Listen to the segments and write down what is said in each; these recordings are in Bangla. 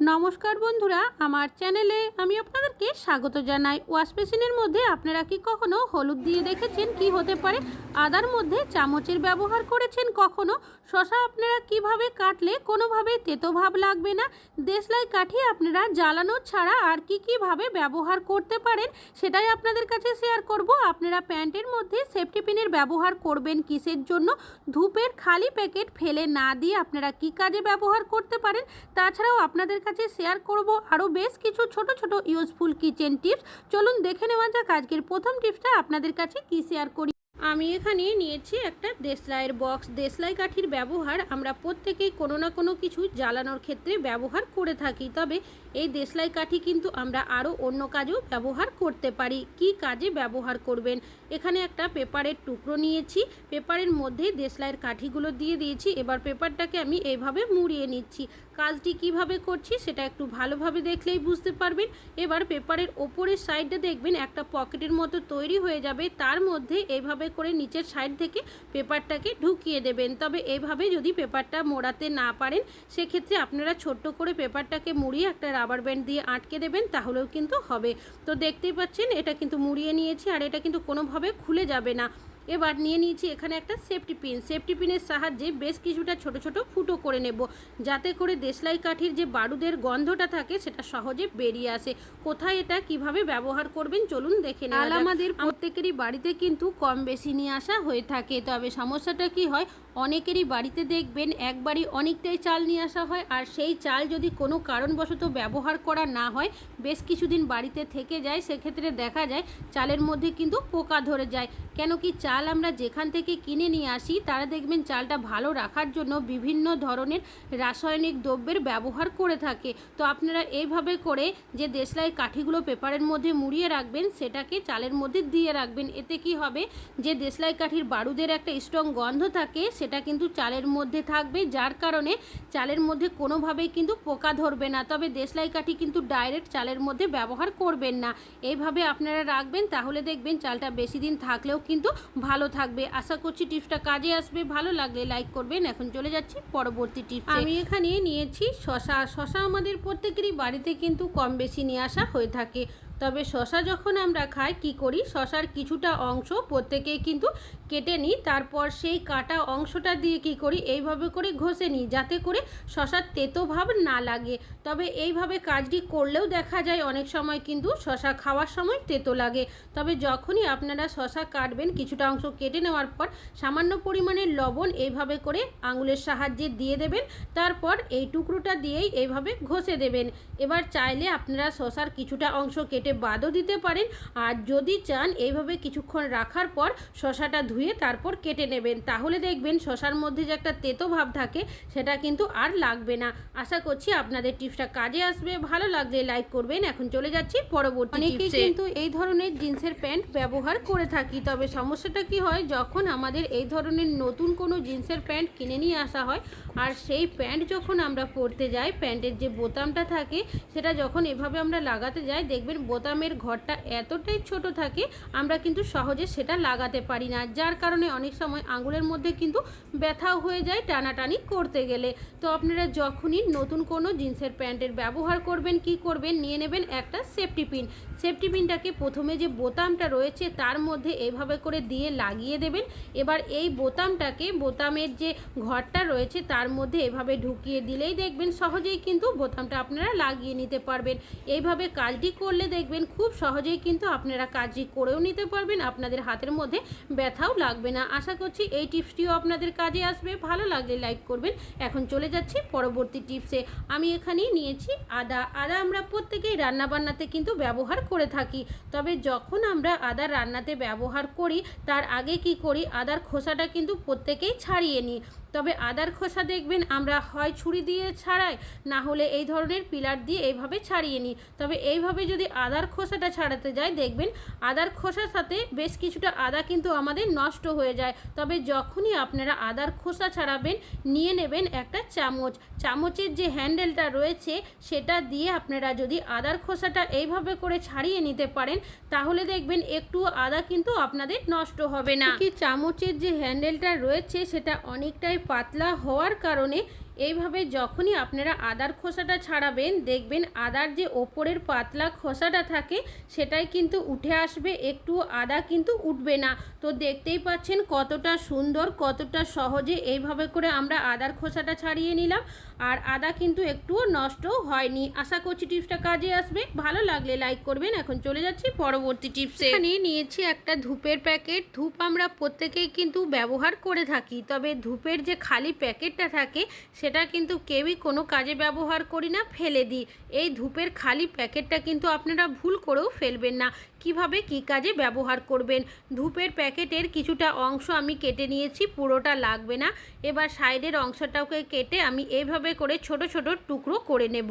নমস্কার বন্ধুরা, আমার চ্যানেলে আমি আপনাদেরকে স্বাগত জানাই। ওয়াশ বেসিনের মধ্যে আপনারা কি কখনো হলুদ দিয়ে দেখেছেন? কি হতে পারে? আদার মধ্যে চামচের ব্যবহার করেছেন কখনো? শশা আপনারা কীভাবে কাটলে কোনোভাবে তেতো ভাব লাগবে না? দেশলাই কাঠি আপনারা জ্বালানো ছাড়া আর কি কীভাবে ব্যবহার করতে পারেন? সেটাই আপনাদের কাছে শেয়ার করব। আপনারা প্যান্টের মধ্যে সেফটি পিনের ব্যবহার করবেন কিসের জন্য? ধূপের খালি প্যাকেট ফেলে না দিয়ে আপনারা কি কাজে ব্যবহার করতে পারেন? তাছাড়াও আপনাদের কাছে শেয়ার করব আরও বেশ কিছু ছোট ছোট ইউজফুল কিচেন টিপস চলুন দেখে নেওয়া যাক আজকের প্রথম টিপসটা আপনাদের কাছে কি শেয়ার করি। আমি এখানে নিয়েছি একটা দেশলাইয়ের বক্স দেশলাই কাঠির ব্যবহার আমরা প্রত্যেকেই কোনো না কোনো কিছু জ্বালানোর ক্ষেত্রে ব্যবহার করে থাকি, তবে এই দেশলাই কাঠি কিন্তু আমরা আরও অন্য কাজেও ব্যবহার করতে পারি। কি কাজে ব্যবহার করবেন? এখানে একটা পেপারের টুকরো নিয়েছি। পেপারের মধ্যে দেশলাইয়ের কাঠিগুলো দিয়ে দিয়েছি। এবার পেপারটাকে আমি এইভাবে মুড়িয়ে নিচ্ছি। কাজটি কীভাবে করছি সেটা একটু ভালোভাবে দেখলেই বুঝতে পারবেন। এবার পেপারের ওপরের সাইডে দেখবেন, একটা পকেটের মতো তৈরি হয়ে যাবে। তার মধ্যে এভাবে করে নিচের সাইড থেকে পেপারটাকে ঢুকিয়ে দেবেন। তবে এভাবে যদি পেপারটা মোড়াতে না পারেন, সেক্ষেত্রে আপনারা ছোট্ট করে পেপারটাকে মুড়িয়ে একটা রাবার ব্যান্ড দিয়ে আটকে দেবেন, তাহলেও কিন্তু হবে। তো দেখতেই পাচ্ছেন, এটা কিন্তু মুড়িয়ে নিয়েছি আর এটা কিন্তু কোনোভাবে খুলে যাবে না। এবার নিয়ে নিয়েছি এখানে একটা সেফটি পিন সেফটি পিনের সাহায্যে বেশ কিছুটা ছোট ছোট ফুটো করে নেব। যাতে করে দেশলাই কাঠির যে বারুদের গন্ধটা থাকে সেটা সহজে বেরিয়ে আসে। কোথায় এটা কীভাবে ব্যবহার করবেন চলুন দেখে নেওয়া যাক। আমাদের প্রত্যেকেরই বাড়িতে কিন্তু কম বেশি নিয়ে আসা হয়ে থাকে। তবে সমস্যাটা কি হয় অনেকেরই বাড়িতে দেখবেন একবারই অনেকটাই চাল নিয়ে আসা হয় আর সেই চাল যদি কোনো কারণবশত ব্যবহার করা না হয় বেশ কিছুদিন বাড়িতে থেকে যায় সেক্ষেত্রে দেখা যায় চালের মধ্যে কিন্তু পোকা ধরে যায়। কেন কি চাল আমরা যেখান থেকে কিনে নিয়ে আসি, তারা দেখবেন চালটা ভালো রাখার জন্য বিভিন্ন ধরনের রাসায়নিক দ্রব্যের ব্যবহার করে থাকে। তো আপনারা এইভাবে করে যে দেশলাই কাঠিগুলো পেপারের মধ্যে মুড়িয়ে রাখবেন, সেটাকে চালের মধ্যে দিয়ে রাখবেন। এতে কি হবে? যে দেশলাই কাঠির বারুদের একটা স্ট্রং গন্ধ থাকে, সেটা কিন্তু চালের মধ্যে থাকবে, যার কারণে চালের মধ্যে কোনোভাবেই কিন্তু পোকা ধরবে না। তবে দেশলাই কাঠি কিন্তু ডাইরেক্ট চালের মধ্যে ব্যবহার করবেন না। এইভাবে আপনারা রাখবেন, তাহলে দেখবেন চালটা বেশি দিন থাকলেও কিন্তু ভালো থাকবে। আশা করছি টিপসটা কাজে আসবে। ভালো লাগলে লাইক করবেন। এখন চলে যাচ্ছি পরবর্তী টিপস। আমি এখানে নিয়েছি শশা। শশা আমাদের প্রত্যেকেরই বাড়িতে কিন্তু কম বেশি নিয়ে আসা হয়ে থাকে। তবে শশা যখন আমরা খাই, কি করি? শশার কিছুটা অংশ প্রত্যেকেই কিন্তু কেটে নিই, তারপর সেই কাটা অংশটা দিয়ে কি করি? এইভাবে করে ঘষে নিই, যাতে করে শশার তেতো ভাব না লাগে। তবে এইভাবে কাজটি করলেও দেখা যায়, অনেক সময় কিন্তু শশা খাওয়ার সময় তেতো লাগে। তবে যখনই আপনারা শশা কাটবেন, কিছুটা অংশ কেটে নেওয়ার পর সামান্য পরিমাণের লবণ এইভাবে করে আঙুলের সাহায্যে দিয়ে দেবেন, তারপর এই টুকরোটা দিয়েই এইভাবে ঘষে দেবেন। এবার চাইলে আপনারা শশার কিছুটা অংশ কেটে বাদও দিতে পারেন। আর যদি চান এইভাবে কিছুক্ষণ রাখার পর শশাটা ধুয়ে তারপর কেটে নেবেন তাহলে দেখবেন শশার মধ্যে যে একটা তেতো ভাব থাকে সেটা কিন্তু আর লাগবে না। আশা করছি আপনাদের টিপসটা কাজে আসবে। ভালো লাগলে লাইক করবেন। এখন চলে যাচ্ছি পরবর্তী অনেকেই কিন্তু এই ধরনের জিন্সের প্যান্ট ব্যবহার করে থাকি। তবে সমস্যাটা কি হয় যখন আমাদের এই ধরনের নতুন কোনো জিন্সের প্যান্ট কিনে নিয়ে আসা হয় আর সেই প্যান্ট যখন আমরা পরতে যাই প্যান্টের যে বোতামটা থাকে সেটা যখন এভাবে আমরা লাগাতে যাই দেখবেন বোতামের ঘরটা এতটাই ছোট থাকে, আমরা কিন্তু সহজে সেটা লাগাতে পারি না। যার কারণে অনেক সময় আঙুলের মধ্যে কিন্তু ব্যথাও হয়ে যায় টানাটানি করতে গেলে। তো আপনারা যখনই নতুন কোনো জিন্সের প্যান্টের ব্যবহার করবেন, কি করবেন, নিয়ে নেবেন একটা সেফটি পিন। সেফটি পিনটাকে প্রথমে যে বোতামটা রয়েছে তার মধ্যে এভাবে করে দিয়ে লাগিয়ে দেবেন। এবার এই বোতামটাকে, বোতামের যে ঘরটা রয়েছে তার মধ্যে এভাবে ঢুকিয়ে দিলেই দেখবেন সহজেই কিন্তু বোতামটা আপনারা লাগিয়ে নিতে পারবেন। এইভাবে কাজটি করলে দেখবেন খুব সহজেই কিন্তু আপনারা কাজটি করেও নিতে পারবেন, আপনাদের হাতের মধ্যে ব্যথাও লাগবে না। আশা করছি এই টিপসটিও আপনাদের কাজে আসবে। ভালো লাগলে লাইক করবেন। এখন চলে যাচ্ছি পরবর্তী টিপসে। আমি এখানে নিয়েছি আদা। আদা আমরা প্রত্যেকেই রান্নাবান্নাতে কিন্তু ব্যবহার করে থাকি। তবে যখন আমরা আদা রান্নাতে ব্যবহার করি, তার আগে কি করি? আদার খোসাটা কিন্তু প্রত্যেকেই ছাড়িয়ে নিই। তবে আদার খোসা দেখবেন, আমরা হয় ছুরি দিয়ে ছাড়াই, না হলে এই ধরনের পিলার দিয়ে এইভাবে ছাড়িয়ে নিই। তবে এইভাবে যদি আদার খোসাটা ছাড়াতে যাই, দেখবেন আদার খোসার সাথে বেশ কিছুটা আদা কিন্তু আমাদের নষ্ট হয়ে যায়। তবে যখনই আপনারা আদার খোসা ছাড়াবেন, নিয়ে নেবেন একটা চামচ। চামচের যে হ্যান্ডেলটা রয়েছে, সেটা দিয়ে আপনারা যদি আদার খোসাটা এইভাবে করে ছাড়িয়ে নিতে পারেন, তাহলে দেখবেন একটু আদা কিন্তু আপনাদের নষ্ট হবে না। কি চামচের যে হ্যান্ডেলটা রয়েছে, সেটা অনেকটাই পাতলা হওয়ার কারণে এইভাবে যখনই আপনারা আদার খোসাটা ছাড়াবেন, দেখবেন আদার যে ওপরের পাতলা খোসাটা থাকে, সেটাই কিন্তু উঠে আসবে, একটু আদা কিন্তু উঠবে না। তো দেখতেই পাচ্ছেন কতটা সুন্দর, কতটা সহজে এইভাবে করে আমরা আদার খোসাটা ছাড়িয়ে নিলাম। আর আদা কিন্তু একটুও নষ্ট হয়নি। আশা করছি টিপসটা কাজে আসবে। ভালো লাগলে লাইক করবেন। এখন চলে যাচ্ছি পরবর্তী টিপসে। এখানে নিয়েছি একটা ধূপের প্যাকেট। ধূপ আমরা প্রত্যেকেই কিন্তু ব্যবহার করে থাকি। তবে ধূপের যে খালি প্যাকেটটা থাকে সেটা কিন্তু কেউই কোনো কাজে ব্যবহার করি না, ফেলে দিই। এই ধূপের খালি প্যাকেটটা কিন্তু আপনারা ভুল করেও ফেলবেন না। কীভাবে কি কাজে ব্যবহার করবেন? ধূপের প্যাকেটের কিছুটা অংশ আমি কেটে নিয়েছি, পুরোটা লাগবে না। এবার সাইডের অংশটাকে কেটে আমি এইভাবে করে ছোট ছোট টুকরো করে নেব।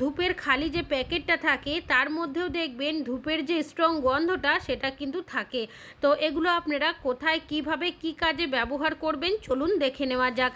ধূপের খালি যে প্যাকেটটা থাকে, তার মধ্যেও দেখবেন ধূপের যে স্ট্রং গন্ধটা, সেটা কিন্তু থাকে। তো এগুলো আপনারা কোথায়, কীভাবে, কি কাজে ব্যবহার করবেন, চলুন দেখে নেওয়া যাক।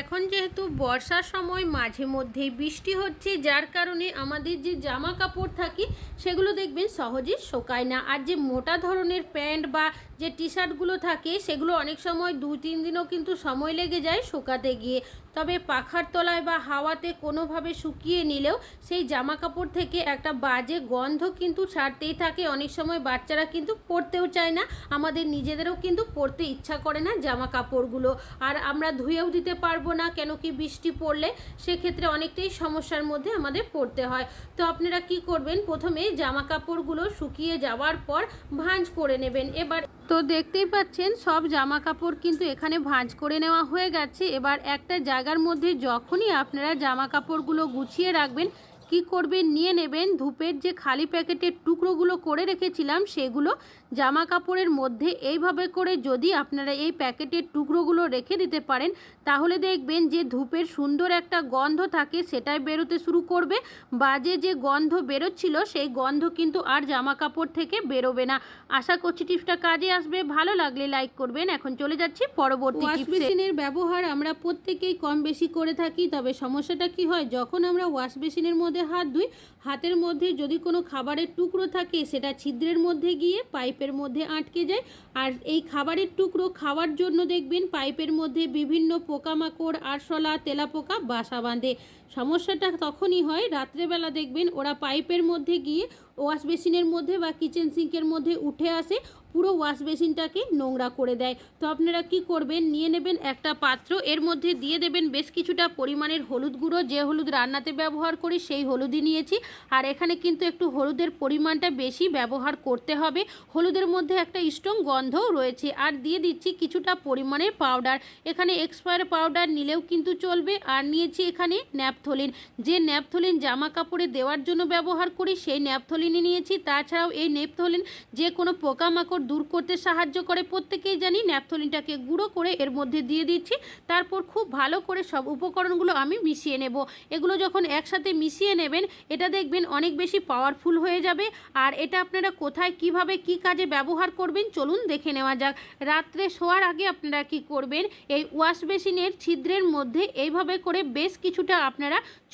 এখন যেহেতু বর্ষার সময়, মাঝে মধ্যেই বৃষ্টি হচ্ছে, যার কারণে আমাদের যে জামা কাপড় থাকে, সেগুলো দেখবেন সহজে শোকায় না। আর যে মোটা ধরনের প্যান্ট বা যে টি শার্টগুলো থাকে, সেগুলো অনেক সময় দু তিন দিনও কিন্তু সময় লেগে যায় শুকাতে গিয়ে। তবে পাখার তলায় বা হাওয়াতে কোনোভাবে শুকিয়ে নিলেও সেই জামা কাপড় থেকে একটা বাজে গন্ধ কিন্তু ছাড়তেই থাকে। অনেক সময় বাচ্চারা কিন্তু পরতেও চায় না। আমাদের নিজেদেরও কিন্তু পরতে ইচ্ছা করে না জামা কাপড়গুলো আর আমরা ধুয়েও দিতে পারব না কেন কি বৃষ্টি পড়লে? সেক্ষেত্রে অনেকটাই সমস্যার মধ্যে আমাদের পড়তে হয়। তো আপনারা কি করবেন? প্রথমে জামা কাপড়গুলো শুকিয়ে যাওয়ার পর ভাঁজ করে নেবেন। এবার তো দেখতেই পাচ্ছেন, সব জামা কাপড় কিন্তু এখানে ভাঁজ করে নেওয়া হয়ে গেছে। এবার একটা জায়গার মধ্যে যখনই আপনারা জামা কাপড়গুলো গুছিয়ে রাখবেন কি করবেন নিয়ে নেবেন। ধূপের যে খালি প্যাকেটের টুকরোগুলো করে রেখেছিলাম সেগুলো জামা কাপড়ের মধ্যে এইভাবে করে যদি আপনারা এই প্যাকেটের টুকরোগুলো রেখে দিতে পারেন তাহলে দেখবেন যে ধূপের সুন্দর একটা গন্ধ থাকে সেটাই বেরোতে শুরু করবে। বাজে যে গন্ধ বেরোচ্ছিল সেই গন্ধ কিন্তু আর জামা কাপড় থেকে বেরোবে না। আশা করছি টিপসটা কাজে আসবে। ভালো লাগলে লাইক করবেন। এখন চলে যাচ্ছি পরবর্তী ওয়াশ মেশিনের ব্যবহার আমরা প্রত্যেকেই কম বেশি করে থাকি তবে সমস্যাটা কি হয়? যখন আমরা ওয়াশ মেশিনের মধ্যে হাত ধুই হাতের মধ্যে যদি কোনো খাবারের টুকরো থাকে, সেটা ছিদ্রের মধ্যে গিয়ে পাইপের মধ্যে আটকে যায়। আর এই খাবারের টুকরো খাওয়ার জন্য দেখবেন পাইপের মধ্যে বিভিন্ন পোকামাকড়, আরশোলা, তেলাপোকা, বাসা বাঁধে। সমস্যাটা তখনই হয়, রাত্রেবেলা দেখবেন ওরা পাইপের মধ্যে গিয়ে ওয়াশ বেসিনের মধ্যে বা কিচেন সিঙ্কের মধ্যে উঠে আসে, পুরো ওয়াশ বেসিনটাকে নোংরা করে দেয়। তো আপনারা কি করবেন, নিয়ে নেবেন একটা পাত্র, এর মধ্যে দিয়ে দেবেন বেশ কিছুটা পরিমাণের হলুদ গুঁড়ো, যে হলুদ রান্নাতে ব্যবহার করি সেই হলুদই নিয়েছি। আর এখানে কিন্তু একটু হলুদের পরিমাণটা বেশি ব্যবহার করতে হবে। হলুদের মধ্যে একটা স্ট্রং গন্ধও রয়েছে। আর দিয়ে দিচ্ছি কিছুটা পরিমাণের পাউডার। এখানে এক্সপায়ার পাউডার নিলেও কিন্তু চলবে। আর নিয়েছি এখানে ন্যাপথলিন। যে ন্যাপথলিন জামা কাপড়ে দেওয়ার জন্য ব্যবহার করি, সেই ন্যাপথলিনই নিয়েছি। তাছাড়াও এই ন্যাপথলিন যে কোনো পোকামাকড় দূর করতে সাহায্য করে। প্রত্যেকেই জানি ন্যাপথলিনটাকে গুঁড়ো করে এর মধ্যে দিয়ে দিচ্ছি। তারপর খুব ভালো করে সব উপকরণগুলো আমি মিশিয়ে নেব। এগুলো যখন একসাথে মিশিয়ে নেবেন, এটা দেখবেন অনেক বেশি পাওয়ারফুল হয়ে যাবে। আর এটা আপনারা কোথায়, কীভাবে, কি কাজে ব্যবহার করবেন, চলুন দেখে নেওয়া যাক। রাত্রে শোয়ার আগে আপনারা কি করবেন, এই ওয়াশ বেসিনের ছিদ্রের মধ্যে এইভাবে করে বেশ কিছুটা আপনারা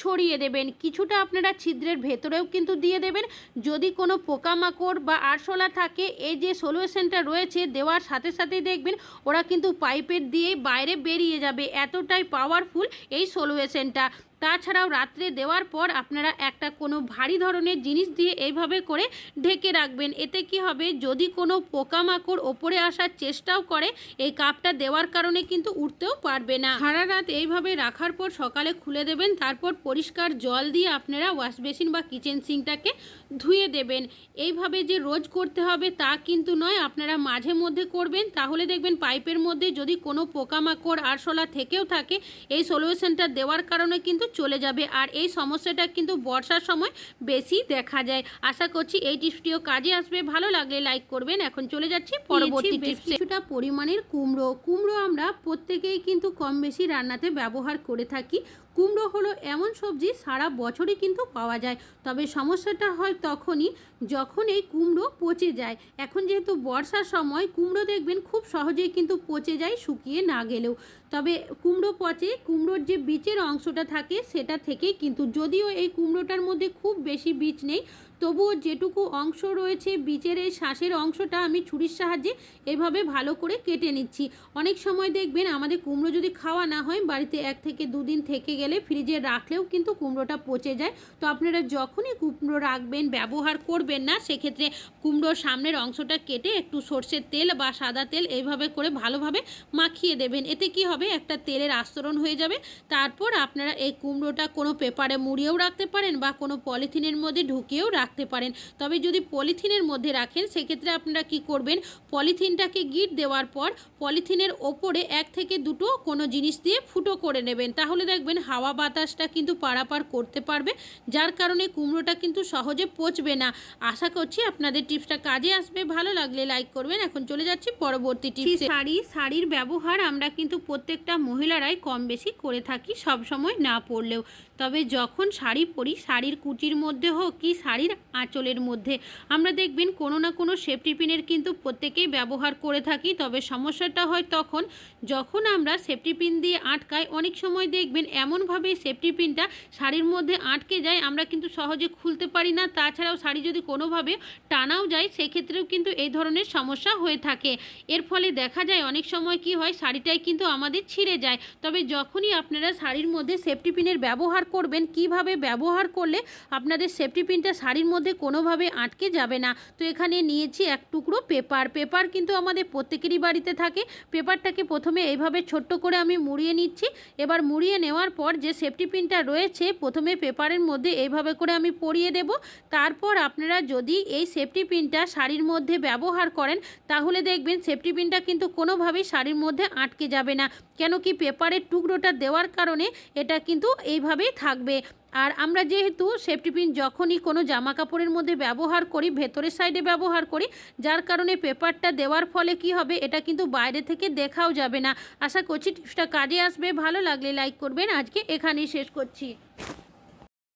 ছড়িয়ে দেবেন। কিছুটা আপনারা ছিদ্রের ভেতরেও কিন্তু দিয়ে দেবেন। যদি কোনো পোকামাকড় বা আরশোলা থাকে, এই যে সলিউশনটা রয়েছে দেওয়ার সাথে সাথেই দেখবেন ওরা কিন্তু পাইপের দিয়ে বাইরে বেরিয়ে যাবে। এতটাই পাওয়ারফুল এই সলিউশনটা। তাছাড়াও রাত্রে দেওয়ার পর আপনারা একটা কোনো ভারী ধরনের জিনিস দিয়ে এইভাবে করে ঢেকে রাখবেন। এতে কি হবে? যদি কোনো পোকামাকড় ওপরে আসার চেষ্টাও করে, এই কাপটা দেওয়ার কারণে কিন্তু উঠতেও পারবে না। সারা রাত এইভাবে রাখার পর সকালে খুলে দেবেন, তারপর পরিষ্কার জল দিয়ে আপনারা ওয়াশ বেসিন বা কিচেন সিঙ্কটাকে ধুয়ে দেবেন। এইভাবে যে রোজ করতে হবে তা কিন্তু নয়, আপনারা মাঝে মধ্যে করবেন। তাহলে দেখবেন পাইপের মধ্যে যদি কোনো পোকামাকড় আরশোলা থেকেও থাকে, এই সলিউশনটা দেওয়ার কারণে কিন্তু চলে যাবে। আর এই সমস্যাটা কিন্তু বর্ষার সময় বেশি দেখা যায়। আশা করছি এই টিপসটিও কাজে আসবে। ভালো লাগলে লাইক করবেন। এখন চলে যাচ্ছি পরবর্তী টিপস। কিছুটা পরিমাণের কুমড়ো। কুমড়ো আমরা প্রত্যেকেই কিন্তু কম বেশি রান্নাতে ব্যবহার করে থাকি। কুমড়ো হলো এমন সবজি সারা বছরই কিন্তু পাওয়া যায়। তবে সমস্যাটা হয় তখনই যখন এই কুমড়ো পচে যায়। এখন যেহেতু বর্ষার সময় কুমড়ো দেখবেন খুব সহজেই কিন্তু পচে যায় শুকিয়ে না গেলেও। তবে কুমড়ো পচে কুমড়োর যে বীজের অংশটা থাকে সেটা থেকেই কিন্তু যদিও এই কুমড়োটার মধ্যে খুব বেশি বীজ নেই তবুও যেটুকু অংশ রয়েছে বীজের এই শ্বাসের অংশটা আমি ছুরির সাহায্যে এভাবে ভালো করে কেটে নিচ্ছি। অনেক সময় দেখবেন আমাদের কুমড়ো যদি খাওয়া না হয়, বাড়িতে এক থেকে দুদিন থেকে গেলে ফ্রিজে রাখলেও কিন্তু কুমড়োটা পচে যায়। তো আপনারা যখনই কুমড়ো রাখবেন, ব্যবহার করবেন না, সেক্ষেত্রে কুমড়োর সামনের অংশটা কেটে একটু সর্ষের তেল বা সাদা তেল এইভাবে করে ভালোভাবে মাখিয়ে দেবেন। এতে কি হবে? একটা তেলের আস্তরণ হয়ে যাবে। তারপর আপনারা এই কুমড়োটা কোনো পেপারে মুড়িয়েও রাখতে পারেন বা কোনো পলিথিনের মধ্যে ঢুকিয়েও রাখতে পারেন। তবে যদি পলিথিনের মধ্যে রাখেন সেক্ষেত্রে আপনারা কি করবেন? পলিথিনটাকে গিট দেওয়ার পর পলিথিনের ওপরে এক থেকে দুটো কোনো জিনিস দিয়ে ফুটো করে নেবেন। তাহলে দেখবেন হাওয়া বাতাসটা কিন্তু পারাপার করতে পারবে যার কারণে কুমড়োটা কিন্তু সহজে পচবে না। আশা করছি আপনাদের টিপসটা কাজে আসবে। ভালো লাগলে লাইক করবেন। এখন চলে যাচ্ছি পরবর্তী টিপস। শাড়ি শাড়ির ব্যবহার আমরা কিন্তু প্রত্যেকটা মহিলারাই কম বেশি করে থাকি সব সময় না পরলেও। তবে যখন শাড়ি পরি শাড়ির কুচির মধ্যে হোক কি শাড়ির আঁচলের মধ্যে। আমরা দেখবেন কোনো না কোনো সেফটি পিনের কিন্তু প্রত্যেকেই ব্যবহার করে থাকি, তবে সমস্যাটা হয় তখন যখন আমরা সেফটি পিন দিয়ে আটকাই, অনেক সময় দেখবেন এমনভাবে সেফটি পিনটা শাড়ির মধ্যে আটকে যায়, আমরা কিন্তু সহজে খুলতে পারি না। তাছাড়াও শাড়ি যদি কোনোভাবে টানাও যায়, সেক্ষেত্রেও কিন্তু এই ধরনের সমস্যা হয়ে থাকে। এর ফলে দেখা যায় অনেক সময় কি হয়, শাড়িটাই কিন্তু আমাদের ছিঁড়ে যায়। তবে যখনই আপনারা শাড়ির মধ্যে সেফটি পিনের ব্যবহার করবেন, কীভাবে ব্যবহার করলে আপনাদের সেফটি পিনটা শাড়ির মধ্যে কোনোভাবে আটকে যাবে না। তো এখানে নিয়েছি এক টুকরো পেপার। পেপার কিন্তু আমাদের প্রত্যেকেরই বাড়িতে থাকে। পেপারটাকে প্রথমে এইভাবে ছোট্ট করে আমি মুড়িয়ে নিচ্ছি। এবার মুড়িয়ে নেওয়ার পর যে সেফটি পিনটা রয়েছে, প্রথমে পেপারের মধ্যে এইভাবে করে আমি পরিয়ে দেব। তারপর আপনারা যদি এই সেফটি পিনটা শাড়ির মধ্যে ব্যবহার করেন, তাহলে দেখবেন সেফটি পিনটা কিন্তু কোনোভাবেই শাড়ির মধ্যে আটকে যাবে না। কেন কি পেপারের টুকরোটা দেওয়ার কারণে এটা কিন্তু এইভাবেই থাকবে। আর আমরা যেহেতু সেফটি পিন যখনই কোনো জামা কাপড়ের মধ্যে ব্যবহার করি, ভেতরের সাইডে ব্যবহার করি, যার কারণে পেপারটা দেওয়ার ফলে কি হবে, এটা কিন্তু বাইরে থেকে দেখাও যাবে না। আশা করছি টিপসটা কাজে আসবে। ভালো লাগলে লাইক করবেন। আজকে এখানেই শেষ করছি।